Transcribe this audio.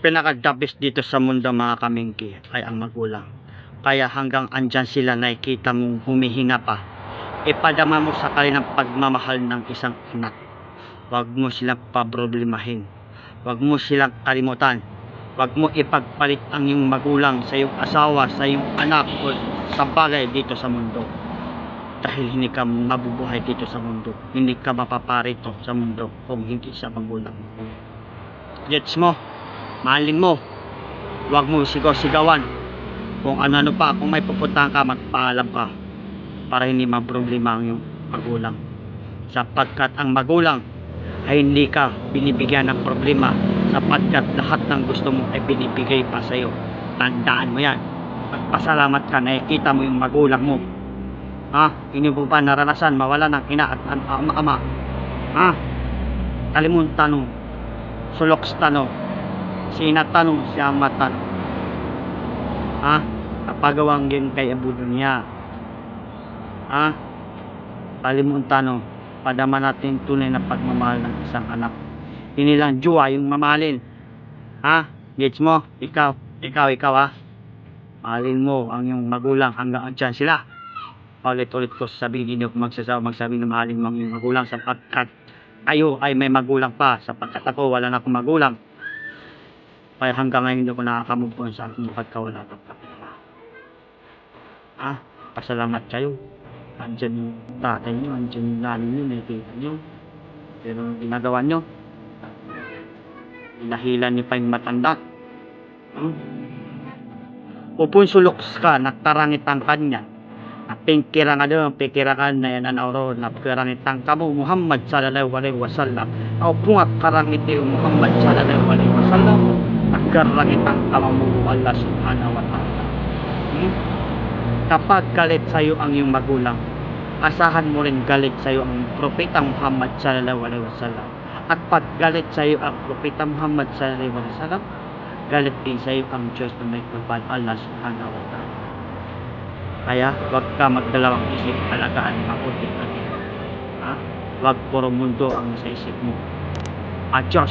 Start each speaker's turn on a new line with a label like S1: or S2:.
S1: pinaka the best dito sa mundo mga kamingki ay ang magulang. Kaya hanggang andyan sila nakikita mong humihinga pa, ipadama mo sa kanilang pagmamahal ng isang anak. Huwag mo silang paproblemahin. Huwag mo silang kalimutan. Huwag mo ipagpalit ang iyong magulang sa iyong asawa, sa iyong anak o sa bagay dito sa mundo. Dahil hindi ka mabubuhay dito sa mundo. Hindi ka mapaparito sa mundo kung hindi sa magulang. Gets mo? Mahalin mo. Huwag mo sigaw-sigawan. Kung ano-ano pa, kung may pupuntahan ka, magpaalam ka. Para hindi maproblema ang iyong magulang. Sapagkat ang magulang ay hindi ka binibigyan ng problema sapagkat lahat ng gusto mo ay binibigay pa sa iyo. Tandaan mo yan. Magpasalamat ka, nakikita mo yung magulang mo. Ha? Hindi mo ba naranasan mawala ng ina at ama, ama? Ha? Kalimutan mo. Suloks tanong. Sina tanong siya matanong. Ha? Kapagawang yun kay Abu Dunya. Ha? Kalimutan mo. Padama natin tunay na pagmamahal ng isang anak. Hindi lang juwa yung mamahalin. Ha? Gets mo? Ikaw, ikaw, ikaw ha? Mahalin mo ang iyong magulang hanggang andyan sila. Paulit-ulit ko sabihin hindi ako magsasawa magsabi na mahalin mo ang iyong magulang sapagkat kayo ay may magulang pa sapagkat ako wala na akong magulang. Kaya hanggang ngayon hindi ako nakakamove on sa aking pagkawala ng kapila. Ah, pasalamat kayo. Andyan yung tatay nyo, andyan yung nanay nyo, nakikita nyo. Pero ang ginagawa nyo, inahilan nyo pa yung matanda. Hmm? Pupunsuloks ka, nagtarangitang kanya. Pingkira nga doon, pingkira ka na yan ang oro, napirangitang ka mo, Muhammad sallallahu alaihi wasallam. Au punga karangiti Muhammad sallallahu alaihi wasallam. Nagkarangitang ka mo, Allah subhanahu wa ta'ala. Hmm? Kapag galit sa'yo ang iyong magulang, asahan mo rin galit sa'yo ang Propeta Muhammad sallallahu alaihi wasallam. At pag galit sa'yo ang Propeta Muhammad sallallahu alaihi wasallam, galit din sa'yo ang Diyos na may kapal Allah subhanahu wa ta'ala. Kaya huwag ka magdalawang isip, alagaan mabuti ang iyong. Ha? Huwag puro mundo ang sa isip mo. Adios!